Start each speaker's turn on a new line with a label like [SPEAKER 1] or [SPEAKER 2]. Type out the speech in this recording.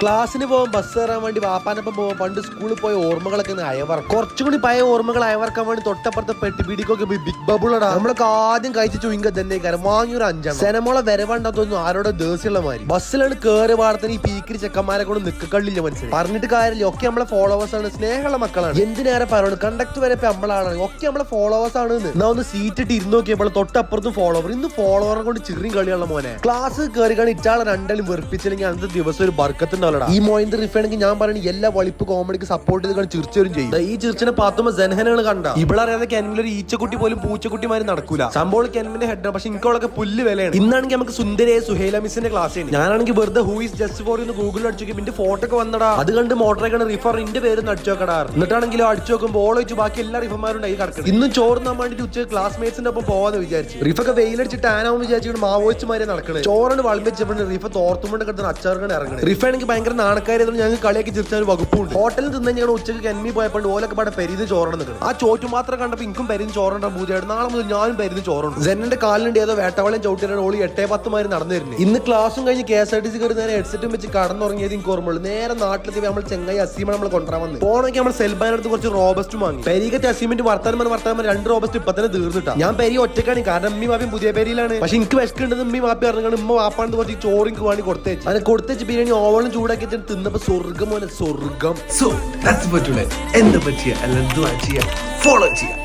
[SPEAKER 1] ക്ലാസ്സിന് പോകാൻ ബസ് കയറാൻ വേണ്ടി വാപ്പാനൊപ്പം പോകാൻ പണ്ട് സ്കൂളിൽ പോയ ഓർമ്മകളൊക്കെ അയവർ കുറച്ചും കൂടി പഴയ ഓർമ്മകൾ അയവർക്കാൻ വേണ്ടി തൊട്ടപ്പുറത്തെ പോയി ബിഗ് ബബിളടാ നമ്മളൊക്കെ ആദ്യം കഴിച്ച ചുയിങ്ക തന്നെ കാരണം വാങ്ങിയൊരു അഞ്ചാണ് സെനമോളെ വരവാണ്ടാ ആരോടെ ആരോടോ ദേസ്യമുള്ള മാതിരി. ബസ്സിലാണ് കയറി പാടത്തിന് ഈ പീക്കിരി ചെക്കന്മാരെ കൊണ്ട് നിക്കക്കള്ളില്ല മനസ്സിൽ പറഞ്ഞിട്ട് കാര്യമില്ല. ഒക്കെ നമ്മളെ ഫോളോവേഴ്സ് ആണ്. സ്നേഹമുള്ള മക്കളാണ്. എന്തിനേറെ പറയുന്നത് കണ്ടക്ട് വരെ ഇപ്പൊ നമ്മളാണ്. ഒക്കെ നമ്മളെ ഫോളോവേഴ്സ് ആണ് എന്നാ. ഒന്ന് സീറ്റ് ഇട്ട് ഇരുന്ന് നോക്കിയപ്പോൾ തൊട്ടപ്പുറത്തും ഫോളോവർ ഇന്ന് ഫോളോവറെ കൊണ്ട് ചെറിയ കളിയുള്ള മോനെ. ക്ലാസ് കയറി കാണി ഇറ്റാളെ രണ്ടാലും വെറുപ്പിച്ചില്ലെങ്കിൽ അന്നത്തെ ദിവസം ഒരു ബർക്കത്തുണ്ടാവലടാ ഈ മോയിന്റ് റിഫാണെങ്കിൽ ഞാൻ പറയുന്നത് എല്ലാ വളിപ്പ് കോമഡിക്ക് സപ്പോർട്ട് ചെയ്ത് കാണി ചിരിച്ചവരും ചെയ്യും. ഈ ചിരിച്ചിനെ പാത്തുമ്പോ ജനഹനാണ് കണ്ട. ഇവളറിയാതെ കെൻമിൽ ഒരു ഈച്ചക്കുട്ടി പോലും പൂച്ചക്കുട്ടിമാര് നടക്കൂല. സംഭവം കെൻമിന്റെ ഹെഡ് പക്ഷെ എനിക്കവളൊക്കെ പുല്ല് വിലയാണ്. ഇന്നാണെങ്കിൽ നമുക്ക് സുന്ദരയെ സുഹേല മിസിന്റെ ക്ലാസ് ഞാനാണെങ്കിൽ വെറുതെ ഹൂ ഇസ് ജസ്റ്റ് ഫോർ എന്ന് ഗൂഗിളിൽ അടിച്ചു പിന്നെ ഫോട്ടോ ഒക്കെ വന്നടാ. അത് കണ്ട് മോട്ടറേക്കാണ് റിഫർ ഇന്റെ പേര് അടിച്ചു നോക്കടാ. എന്നിട്ടാണെങ്കിലും അടിച്ചു നോക്കുമ്പോൾ വെച്ച് ബാക്കി എല്ലാ റിഫർമാരും ഉണ്ടായി കിടക്കണം. ഇന്നും ചോറുന്നാൻ വേണ്ടിട്ട് ഉച്ച ക്ലാസ്മേറ്റ്സിന്റെ ഒപ്പം പോവാന്ന് വിചാരിച്ചു. റിഫൊക്കെ വെയിലടിച്ചിട്ട് ആനാവും വിചാരിച്ചു മാവോയിച്ചുമാരെ നടക്കണേ. ചോറാണ് വളമ്പിച്ചപ്പോൾ റിഫ തോർത്തുമ്പോൾ കിടന്ന് അച്ചാറുകൾ ഇറങ്ങണേ. റിഫ ആണെങ്കിൽ ഭയങ്കര നാണക്കാരായതുകൊണ്ട് ഞങ്ങൾ കളിയാക്കി ചിരിച്ചാൽ വകുപ്പുണ്ട്. ഹോട്ടലിൽ തിന്നാൻ ഞങ്ങൾ ഉച്ചയ്ക്ക് കന്നി പോയപ്പോൾ ഓലൊക്കെ പാടെ പരിധി ചോറണം നിൽക്കണം ആ ചോറ്റു മാത്രം കണ്ടപ്പോൾ ഇൻകും പരിധി ചോറണ്ട പൂജയായിട്ട് നാളെ മുതൽ ഞാനും പരിധി ചോറുണ്ട് ജനന്റെ കാലിലുണ്ട് ഏതോ വേട്ടവളം ചവിട്ടിയാണ് ഓളി എട്ടേ പത്ത് മാതിരി നടന്നു വരുന്നത് ഇന്ന് ക്ലാസ്സും കഴിഞ്ഞ് K S R T C കയറി നേരെ ഹെഡ്സെറ്റും വെച്ച് കടന്നുറങ്ങിയത് എനിക്ക് ഓർമ്മയുള്ളൂ. നേരെ നാട്ടിലെത്തി നമ്മൾ ചെങ്ങായി അസീമ നമ്മൾ കൊണ്ടുവരാൻ വന്നത് പോണെങ്കിൽ നമ്മൾ സെൽബാനടുത്ത് കുറച്ച് റോബസ്റ്റ് വാങ്ങി. പെരീകത്തെ അസീമിന്റെ വർത്തമാനം വർത്തമാനം രണ്ട് റോബസ്റ്റ് ഇപ്പൊ തന്നെ തീർന്നിട്ടാ. ഞാൻ പെരി ഒറ്റക്കാണ് കാരണം അമ്മി മാപ്പിയും പുതിയ പേരിലാണ് പക്ഷെ എനിക്ക് വിശക്കുണ്ടെന്ന് അമ്മി മാപ്പി പറഞ്ഞാണ് ഉമ്മ വാപ്പാണെന്ന് കുറച്ച് ചോറിക്ക് ചോറ് വേണ്ടി കൊടുത്തേച്ച്. അത് കൊടുത്തേച്ച് ബിരിയാണി ഓവളും ചൂടാക്കി തിന്നപ്പോ സ്വർഗം പോലെ സ്വർഗം
[SPEAKER 2] സോ ദാറ്റ്സ് പറ്റൂലെ? എന്താ പറ്റിയ? അല്ലെങ്കിൽ ഫോളോ ചെയ്യാം?